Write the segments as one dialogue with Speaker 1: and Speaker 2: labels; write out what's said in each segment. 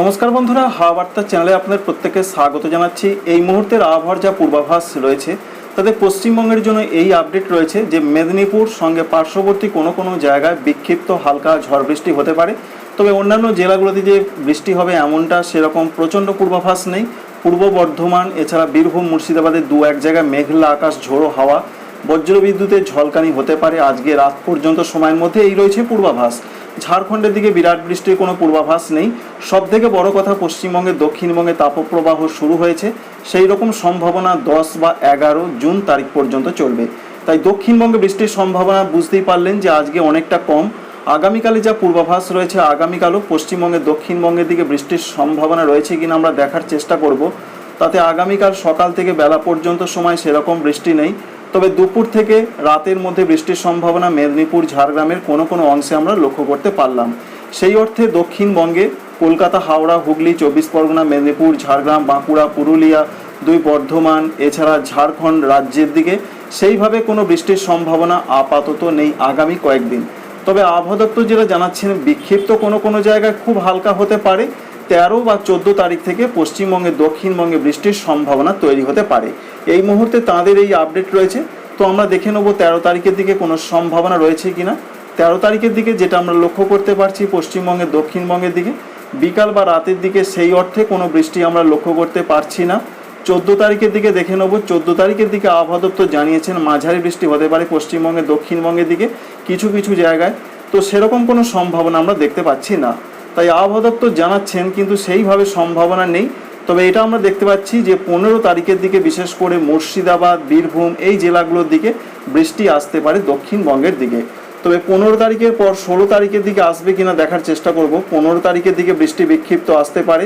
Speaker 1: নমস্কার বন্ধুরা, হাওয়া বার্তা চ্যানেলে আপনাদের প্রত্যেককে স্বাগত জানাচ্ছি। এই মুহূর্তের আবহাওয়ার যা পূর্বাভাস রয়েছে, তাতে পশ্চিমবঙ্গের জন্য এই আপডেট রয়েছে যে মেদিনীপুর সঙ্গে পার্শ্ববর্তী কোনো কোনো জায়গায় বিক্ষিপ্ত হালকা ঝড় বৃষ্টি হতে পারে। তবে অন্যান্য জেলাগুলোতে যে বৃষ্টি হবে এমনটা সেরকম প্রচণ্ড পূর্বাভাস নেই। পূর্ব বর্ধমান, এছাড়া বীরভূম মুর্শিদাবাদের দু এক জায়গায় মেঘলা আকাশ, ঝোড়ো হাওয়া বজ্রবিদ্যুতের ঝলকানি হতে পারে আজকে রাত পর্যন্ত সময়ের মধ্যে। এই রয়েছে পূর্বাভাস। ঝাড়খণ্ডের দিকে বিরাট বৃষ্টির কোনো পূর্বাভাস নেই। সব থেকে বড় কথা পশ্চিমবঙ্গের দক্ষিণবঙ্গে তাপপ্রবাহ শুরু হয়েছে। সেই রকম সম্ভাবনা দশ বা এগারো জুন তারিখ পর্যন্ত চলবে। তাই দক্ষিণবঙ্গে বৃষ্টির সম্ভাবনা বুঝতেই পারলেন যে আজকে অনেকটা কম। আগামীকালে যা পূর্বাভাস রয়েছে, আগামীকালও পশ্চিমবঙ্গের দক্ষিণবঙ্গের দিকে বৃষ্টির সম্ভাবনা রয়েছে কিনা আমরা দেখার চেষ্টা করব। তাতে আগামীকাল সকাল থেকে বেলা পর্যন্ত সময় সেরকম বৃষ্টি নেই। তবে দুপুর থেকে রাতের মধ্যে বৃষ্টির সম্ভাবনা মেদিনীপুর, ঝাড়গ্রামের কোনো কোনো অংশে আমরা লক্ষ্য করতে পারলাম। সেই অর্থে দক্ষিণবঙ্গে কলকাতা, হাওড়া, হুগলি, চব্বিশ পরগনা, মেদিনীপুর, ঝাড়গ্রাম, বাঁকুড়া, পুরুলিয়া, দুই বর্ধমান, এছাড়া ঝাড়খণ্ড রাজ্যের দিকে সেইভাবে কোনো বৃষ্টির সম্ভাবনা আপাতত নেই আগামী কয়েকদিন। তবে আবহাওয়া দপ্তর যেটা জানাচ্ছেন, বিক্ষিপ্ত কোনো কোনো জায়গায় খুব হালকা হতে পারে। তেরো বা চোদ্দ তারিখ থেকে পশ্চিমবঙ্গে, দক্ষিণবঙ্গে বৃষ্টির সম্ভাবনা তৈরি হতে পারে। এই মুহূর্তে তাঁদের এই আপডেট রয়েছে। তো আমরা দেখে নেব তেরো তারিখের দিকে কোনো সম্ভাবনা রয়েছে কিনা। তেরো তারিখের দিকে যেটা আমরা লক্ষ্য করতে পারছি পশ্চিমবঙ্গের দক্ষিণবঙ্গের দিকে, বিকাল বা রাতের দিকে সেই অর্থে কোনো বৃষ্টি আমরা লক্ষ্য করতে পারছি না। চোদ্দ তারিখের দিকে দেখে নেব। চোদ্দ তারিখের দিকে আবহাওয়া দপ্তর জানিয়েছেন, মাঝারি বৃষ্টি হতে পারে পশ্চিমবঙ্গের দক্ষিণবঙ্গের দিকে, কিছু কিছু জায়গায়। তো সেরকম কোনো সম্ভাবনা আমরা দেখতে পাচ্ছি না। তাই আবহাওয়া দপ্তর জানাচ্ছেন, কিন্তু সেইভাবে সম্ভাবনা নেই। তবে এটা আমরা দেখতে পাচ্ছি যে পনেরো তারিখের দিকে, বিশেষ করে মুর্শিদাবাদ, বীরভূম, এই জেলাগুলোর দিকে বৃষ্টি আসতে পারে দক্ষিণবঙ্গের দিকে। তবে পনেরো তারিখের পর ষোলো তারিখের দিকে আসবে কিনা দেখার চেষ্টা করব। পনেরো তারিখের দিকে বৃষ্টি বিক্ষিপ্ত আসতে পারে।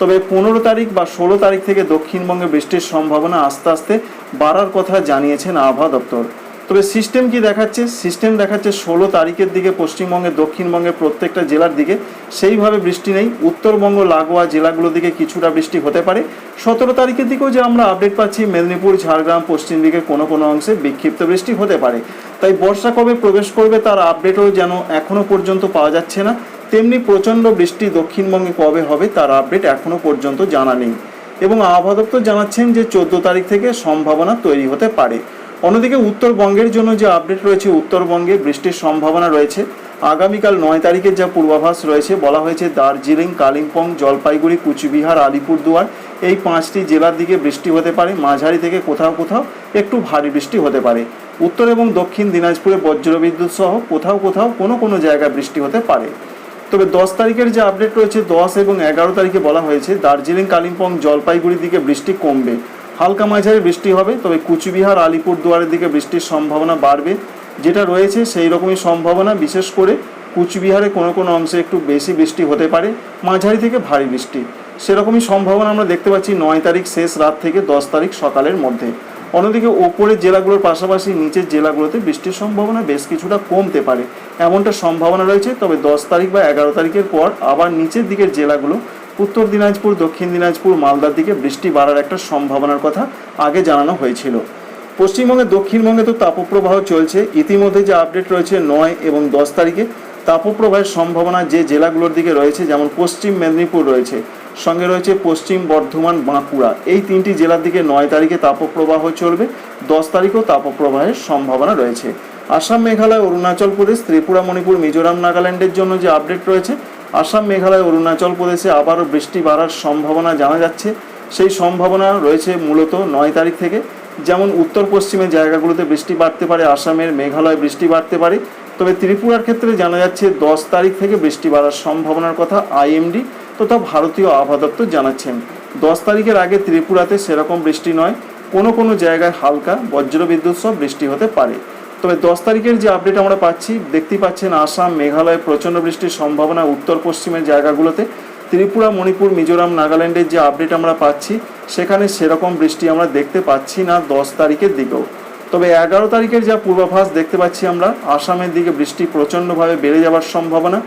Speaker 1: তবে পনেরো তারিখ বা ষোলো তারিখ থেকে দক্ষিণবঙ্গে বৃষ্টির সম্ভাবনা আস্তে আস্তে বাড়ার কথা জানিয়েছেন আবহাওয়া দপ্তর। তবে সিস্টেম কি দেখাচ্ছে? সিস্টেম দেখাচ্ছে ষোলো তারিখের দিকে পশ্চিমবঙ্গের, দক্ষিণবঙ্গের প্রত্যেকটা জেলার দিকে। সেইভাবে বৃষ্টি নেই। উত্তরবঙ্গ, লাগোয়া জেলাগুলোর দিকে কিছুটা বৃষ্টি হতে পারে। সতেরো তারিখের দিকেও যে আমরা আপডেট পাচ্ছি, মেদিনীপুর, ঝাড়গ্রাম, পশ্চিম দিকে কোনো কোনো অংশে বিক্ষিপ্ত বৃষ্টি হতে পারে। তাই বর্ষা কবে প্রবেশ করবে তার আপডেটও যেন এখনও পর্যন্ত পাওয়া যাচ্ছে না। তেমনি প্রচণ্ড বৃষ্টি দক্ষিণবঙ্গে কবে হবে তার আপডেট এখনও পর্যন্ত জানা নেই। এবং আবহাওয়া দপ্তর জানাচ্ছেন যে চোদ্দ তারিখ থেকে সম্ভাবনা তৈরি হতে পারে। অন্যদিকে উত্তরবঙ্গের জন্য যে আপডেট রয়েছে, উত্তরবঙ্গে বৃষ্টির সম্ভাবনা রয়েছে। আগামীকাল নয় তারিখের যা পূর্বাভাস রয়েছে, বলা হয়েছে দার্জিলিং, কালিম্পং, জলপাইগুড়ি, কুচবিহার, আলিপুরদুয়ার এই পাঁচটি জেলার দিকে বৃষ্টি হতে পারে। মাঝারি থেকে কোথাও কোথাও একটু ভারী বৃষ্টি হতে পারে। উত্তর এবং দক্ষিণ দিনাজপুরে বজ্রবিদ্যুৎ সহ কোথাও কোথাও কোনো কোনো জায়গায় বৃষ্টি হতে পারে। তবে দশ তারিখের যে আপডেট রয়েছে, দশ এবং এগারো তারিখে বলা হয়েছে, দার্জিলিং, কালিম্পং, জলপাইগুড়ির দিকে বৃষ্টি কমবে। হালকা মাঝারি বৃষ্টি হবে, তবে কুচবিহার আলিপুর দুয়ারের দিকে বৃষ্টির সম্ভাবনা বাড়বে। যেটা রয়েছে সেই রকমই সম্ভাবনা, বিশেষ করে কুচবিহারে কোনো কোনো অংশে একটু বেশি বৃষ্টি হতে পারে, মাঝারি থেকে ভারী বৃষ্টি। সেরকমই সম্ভাবনা আমরা দেখতে পাচ্ছি নয় তারিখ শেষ রাত থেকে দশ তারিখ সকালের মধ্যে। অন্যদিকে ওপরের জেলাগুলোর পাশাপাশি নিচের জেলাগুলোতে বৃষ্টির সম্ভাবনা বেশ কিছুটা কমতে পারে, এমনটা সম্ভাবনা রয়েছে, তবে দশ তারিখ বা এগারো তারিখের পর আবার নিচের দিকের জেলাগুলো উত্তর দিনাজপুর, দক্ষিণ দিনাজপুর, মালদার দিকে বৃষ্টি বাড়ার একটা সম্ভাবনার কথা আগে জানানো হয়েছিল। পশ্চিমবঙ্গে, দক্ষিণবঙ্গে তো তাপপ্রবাহ চলছে। ইতিমধ্যে যে আপডেট রয়েছে নয় এবং দশ তারিখে, তাপপ্রবাহের সম্ভাবনা যে জেলাগুলোর দিকে রয়েছে, যেমন পশ্চিম মেদিনীপুর রয়েছে, সঙ্গে রয়েছে পশ্চিম বর্ধমান, বাঁকুড়া। এই তিনটি জেলার দিকে নয় তারিখে তাপপ্রবাহ চলবে, দশ তারিখেও তাপপ্রবাহের সম্ভাবনা রয়েছে। আসাম, মেঘালয়, অরুণাচল প্রদেশ, ত্রিপুরা, মণিপুর, মিজোরাম, নাগাল্যান্ডের জন্য যে আপডেট রয়েছে আসাম, মেঘালয়, অরুণাচল প্রদেশে আবারও বৃষ্টি বাড়ার সম্ভাবনা জানা যাচ্ছে। সেই সম্ভাবনা রয়েছে মূলত নয় তারিখ থেকে। যেমন উত্তর পশ্চিমের জায়গাগুলোতে বৃষ্টি বাড়তে পারে, আসামের মেঘালয় বৃষ্টি বাড়তে পারে। তবে ত্রিপুরার ক্ষেত্রে জানা যাচ্ছে দশ তারিখ থেকে বৃষ্টি বাড়ার সম্ভাবনার কথা আইএমডি তথা ভারতীয় আবহাওয়া দপ্তর জানাচ্ছেন। দশ তারিখের আগে ত্রিপুরাতে সেরকম বৃষ্টি নয়। কোনো কোনো জায়গায় হালকা বজ্রবিদ্যুৎ সহ বৃষ্টি হতে পারে। তবে দশ তারিখের যে আপডেট আমরা পাচ্ছি, দেখতেই পাচ্ছেন আসাম, মেঘালয়, প্রচণ্ড বৃষ্টির সম্ভাবনা উত্তর পশ্চিমের জায়গাগুলোতে। ত্রিপুরা, মণিপুর, মিজোরাম, নাগাল্যান্ডের যে আপডেট আমরা পাচ্ছি, সেখানে সেরকম বৃষ্টি আমরা দেখতে পাচ্ছি না দশ তারিখের দিকেও। তবে এগারো তারিখের যা পূর্বাভাস দেখতে পাচ্ছি আমরা, আসামের দিকে বৃষ্টি প্রচণ্ডভাবে বেড়ে যাওয়ার সম্ভাবনা,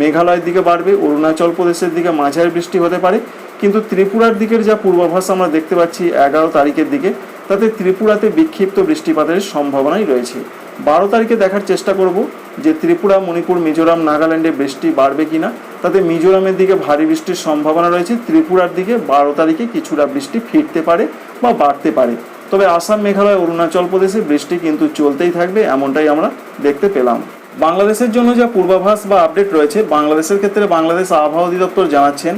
Speaker 1: মেঘালয়ের দিকে বাড়বে, অরুণাচল প্রদেশের দিকে মাঝারি বৃষ্টি হতে পারে। কিন্তু ত্রিপুরার দিকের যা পূর্বাভাস আমরা দেখতে পাচ্ছি এগারো তারিখের দিকে তাতে ত্রিপুরাতে বিক্ষিপ্ত বৃষ্টিপাতের সম্ভাবনাই রয়েছে। বারো তারিখে দেখার চেষ্টা করব যে ত্রিপুরা, মণিপুর, মিজোরাম, নাগাল্যান্ডে বৃষ্টি বাড়বে কিনা। তাতে মিজোরামের দিকে ভারী বৃষ্টির সম্ভাবনা রয়েছে। ত্রিপুরার দিকে বারো তারিখে কিছুটা বৃষ্টি ফিরতে পারে বা বাড়তে পারে। তবে আসাম, মেঘালয়, অরুণাচল প্রদেশে বৃষ্টি কিন্তু চলতেই থাকবে, এমনটাই আমরা দেখতে পেলাম। বাংলাদেশের জন্য যা পূর্বাভাস বা আপডেট রয়েছে, বাংলাদেশের ক্ষেত্রে বাংলাদেশ আবহাওয়া অধিদপ্তর জানাচ্ছেন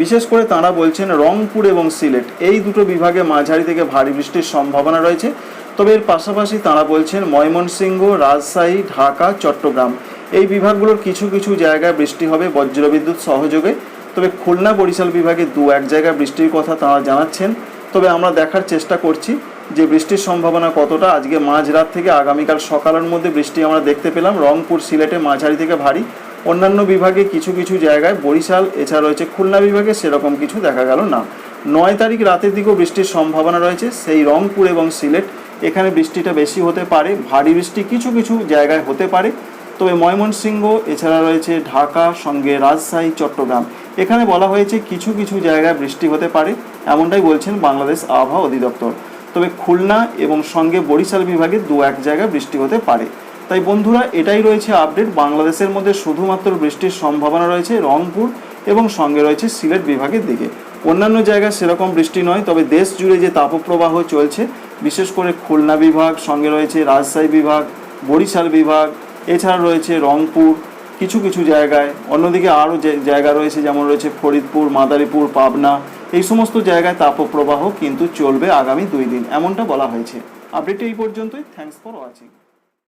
Speaker 1: বিশেষ করে তাঁরা বলছেন রংপুর এবং সিলেট, এই দুটো বিভাগে মাঝারি থেকে ভারী বৃষ্টির সম্ভাবনা রয়েছে। তবে এর পাশাপাশি তাঁরা বলছেন ময়মনসিংহ, রাজশাহী, ঢাকা, চট্টগ্রাম, এই বিভাগগুলোর কিছু কিছু জায়গায় বৃষ্টি হবে বজ্রবিদ্যুৎ সহযোগে। তবে খুলনা বরিশাল বিভাগে দু এক জায়গায় বৃষ্টির কথা তাঁরা জানাচ্ছেন। তবে আমরা দেখার চেষ্টা করছি যে বৃষ্টির সম্ভাবনা কতটা। আজকে মাঝরাত থেকে আগামীকাল সকালের মধ্যে বৃষ্টি আমরা দেখতে পেলাম। রংপুর, সিলেটে মাঝারি থেকে ভারী। অন্যান্য বিভাগে কিছু কিছু জায়গায় বরিশাল, এছাড়া রয়েছে খুলনা বিভাগে সেরকম কিছু দেখা গেল না। নয় তারিখ রাতের দিকেও বৃষ্টির সম্ভাবনা রয়েছে। সেই রংপুর এবং সিলেট, এখানে বৃষ্টিটা বেশি হতে পারে, ভারী বৃষ্টি কিছু কিছু জায়গায় হতে পারে। তবে ময়মনসিংহ, এছাড়া রয়েছে ঢাকা, সঙ্গে রাজশাহী, চট্টগ্রাম। এখানে বলা হয়েছে কিছু কিছু জায়গায় বৃষ্টি হতে পারে, এমনটাই বলছেন বাংলাদেশ আবহাওয়া অধিদপ্তর। তবে খুলনা এবং সঙ্গে বরিশাল বিভাগে দু এক জায়গায় বৃষ্টি হতে পারে। তাই বন্ধুরা, এটাই রয়েছে আপডেট বাংলাদেশের মধ্যে শুধুমাত্র বৃষ্টির সম্ভাবনা রয়েছে রংপুর এবং সঙ্গে রয়েছে সিলেট বিভাগের দিকে। অন্যান্য জায়গায় সেরকম বৃষ্টি নয়, তবে দেশ জুড়ে যে তাপপ্রবাহ চলছে, বিশেষ করে খুলনা বিভাগ, সঙ্গে রয়েছে রাজশাহী বিভাগ, বরিশাল বিভাগ, এছাড়া রয়েছে রংপুর, কিছু কিছু জায়গায়। অন্যদিকে আরও যে জায়গা রয়েছে, যেমন রয়েছে ফরিদপুর, মাদারীপুর, পাবনা, এই সমস্ত জায়গায় তাপপ্রবাহ কিন্তু চলবে আগামী দুই দিন, এমনটা বলা হয়েছে। আপডেট এই পর্যন্তই। Thanks for watching